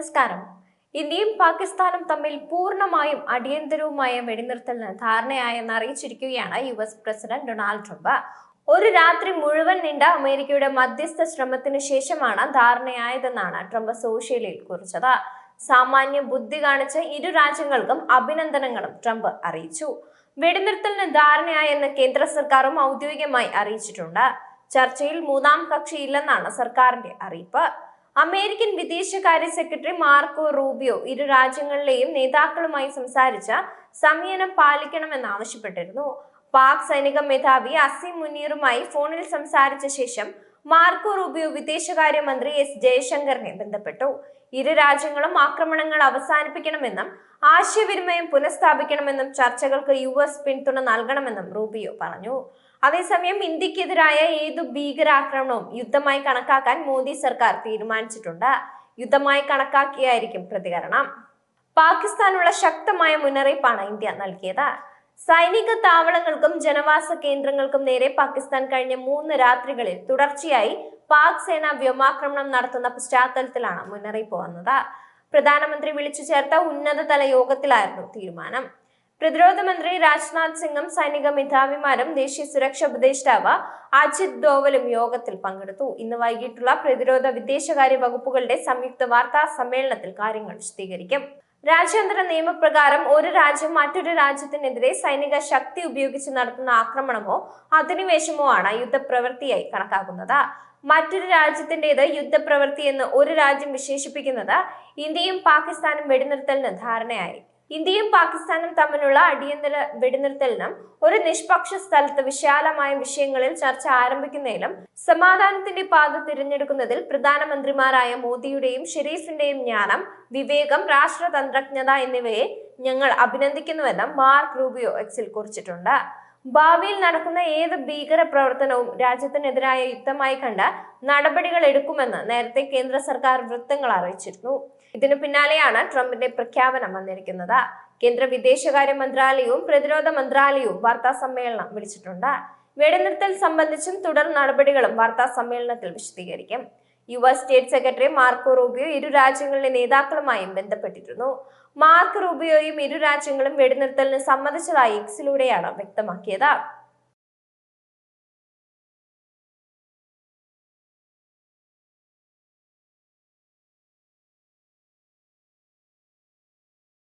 നമസ്കാരം. ഇന്ത്യയും പാകിസ്ഥാനും തമ്മിൽ പൂർണമായും അടിയന്തരവുമായ വെടിനിർത്തലിന് ധാരണയായെന്ന് അറിയിച്ചിരിക്കുകയാണ് U S president Donald Trump. ഒരു രാത്രി മുഴുവൻ നീണ്ട അമേരിക്കയുടെ മധ്യസ്ഥ ശ്രമത്തിനു ശേഷമാണ് ധാരണയായതെന്നാണ് ട്രംപ് സോഷ്യലിൽ കുറിച്ചത്. സാമാന്യ ബുദ്ധി കാണിച്ച ഇരു രാജ്യങ്ങൾക്കും അഭിനന്ദനങ്ങളും ട്രംപ് അറിയിച്ചു. വെടിനിർത്തലിന് ധാരണയായെന്ന് കേന്ദ്ര സർക്കാരും ഔദ്യോഗികമായി അറിയിച്ചിട്ടുണ്ട്. ചർച്ചയിൽ മൂന്നാം കക്ഷി ഇല്ലെന്നാണ് സർക്കാരിന്റെ അറിയിപ്പ്. അമേരിക്കൻ വിദേശകാര്യ സെക്രട്ടറി മാർക്കോ റൂബിയോ ഇരു രാജ്യങ്ങളിലെയും നേതാക്കളുമായി സംസാരിച്ച സംയനം പാലിക്കണമെന്ന് ആവശ്യപ്പെട്ടിരുന്നു പാക് സൈനിക മേധാവി അസീം മുനീറുമായി ഫോണിൽ സംസാരിച്ച ശേഷം മാർക്കോ റൂബിയോ വിദേശകാര്യമന്ത്രി എസ് ജയശങ്കറിനെ ബന്ധപ്പെട്ടു. ഇരു രാജ്യങ്ങളും ആക്രമണങ്ങൾ അവസാനിപ്പിക്കണമെന്നും ആശയവിനിമയം പുനഃസ്ഥാപിക്കണമെന്നും ചർച്ചകൾക്ക് യു എസ് പിന്തുണ നൽകണമെന്നും റൂബിയോ പറഞ്ഞു. അതേസമയം ഇന്ത്യക്കെതിരായ ഏതു ഭീകരാക്രമണവും യുദ്ധമായി കണക്കാക്കാൻ മോദി സർക്കാർ തീരുമാനിച്ചിട്ടുണ്ട്. യുദ്ധമായി കണക്കാക്കിയായിരിക്കും പ്രതികരണം. പാകിസ്ഥാനുള്ള ശക്തമായ മുന്നറിയിപ്പാണ് ഇന്ത്യ നൽകിയത്. സൈനിക താവളങ്ങൾക്കും ജനവാസ കേന്ദ്രങ്ങൾക്കും നേരെ പാകിസ്ഥാൻ കഴിഞ്ഞ മൂന്ന് രാത്രികളിൽ തുടർച്ചയായി പാക് സേന വ്യോമാക്രമണം നടത്തുന്ന പശ്ചാത്തലത്തിലാണ് മുന്നറിയിപ്പ് വന്നത്. പ്രധാനമന്ത്രി വിളിച്ചു ചേർത്ത ഉന്നതതല യോഗത്തിലായിരുന്നു തീരുമാനം. പ്രതിരോധ മന്ത്രി രാജ്നാഥ് സിംഗും സൈനിക മേധാവിമാരും ദേശീയ സുരക്ഷാ ഉപദേഷ്ടാവ് അജിത് ഡോവലും യോഗത്തിൽ പങ്കെടുത്തു. ഇന്ന് വൈകിട്ടുള്ള പ്രതിരോധ വിദേശകാര്യ വകുപ്പുകളുടെ സംയുക്ത വാർത്താ സമ്മേളനത്തിൽ കാര്യങ്ങൾ വിശദീകരിക്കും. രാജ്യാന്തര നിയമപ്രകാരം ഒരു രാജ്യം മറ്റൊരു രാജ്യത്തിനെതിരെ സൈനിക ശക്തി ഉപയോഗിച്ച് നടത്തുന്ന ആക്രമണമോ അധിനിവേശമോ ആണ് യുദ്ധപ്രവൃത്തിയായി കണക്കാക്കുന്നത്. മറ്റൊരു രാജ്യത്തിന്റെത് യുദ്ധപ്രവൃത്തി എന്ന് ഒരു രാജ്യം വിശേഷിപ്പിക്കുന്നത് ഇന്ത്യയും പാകിസ്ഥാനും വെടിനിർത്തലിന് ധാരണയായി. ഇന്ത്യയും പാകിസ്ഥാനും തമ്മിലുള്ള അടിയന്തര വെടിനിർത്തലിനും ഒരു നിഷ്പക്ഷ സ്ഥലത്ത് വിശാലമായ വിഷയങ്ങളിൽ ചർച്ച ആരംഭിക്കുന്നതിലും സമാധാനത്തിന്റെ പാത തിരഞ്ഞെടുക്കുന്നതിൽ പ്രധാനമന്ത്രിമാരായ മോദിയുടെയും ഷെരീഫിന്റെയും ജ്ഞാനം വിവേകം രാഷ്ട്രതന്ത്രജ്ഞത എന്നിവയെ ഞങ്ങൾ അഭിനന്ദിക്കുന്നുവെന്നും മാർക്ക് റൂബിയോ എക്സിൽ കുറിച്ചിട്ടുണ്ട്. ഭാവിയിൽ നടക്കുന്ന ഏത് ഭീകര പ്രവർത്തനവും രാജ്യത്തിനെതിരായ യുദ്ധമായി കണ്ട നടപടികൾ എടുക്കുമെന്ന് നേരത്തെ കേന്ദ്ര സർക്കാർ വൃത്തങ്ങൾ അറിയിച്ചിരുന്നു. ഇതിനു പിന്നാലെയാണ് ട്രംപിന്റെ പ്രഖ്യാപനം വന്നിരിക്കുന്നത്. കേന്ദ്ര വിദേശകാര്യ മന്ത്രാലയവും പ്രതിരോധ മന്ത്രാലയവും വാർത്താ സമ്മേളനം വിളിച്ചിട്ടുണ്ട്. വെടിനിർത്തൽ സംബന്ധിച്ചും തുടർ നടപടികളും വാർത്താ സമ്മേളനത്തിൽ വിശദീകരിക്കും. U S state secretary Marco Rubio ഇരു രാജ്യങ്ങളിലെ നേതാക്കളുമായും ബന്ധപ്പെട്ടിരുന്നു. മാർക്ക് റൂബിയോയും ഇരു രാജ്യങ്ങളും വെടിനിർത്തലിന് സമ്മതിച്ചതായി എക്സിലൂടെയാണ് വ്യക്തമാക്കിയത്.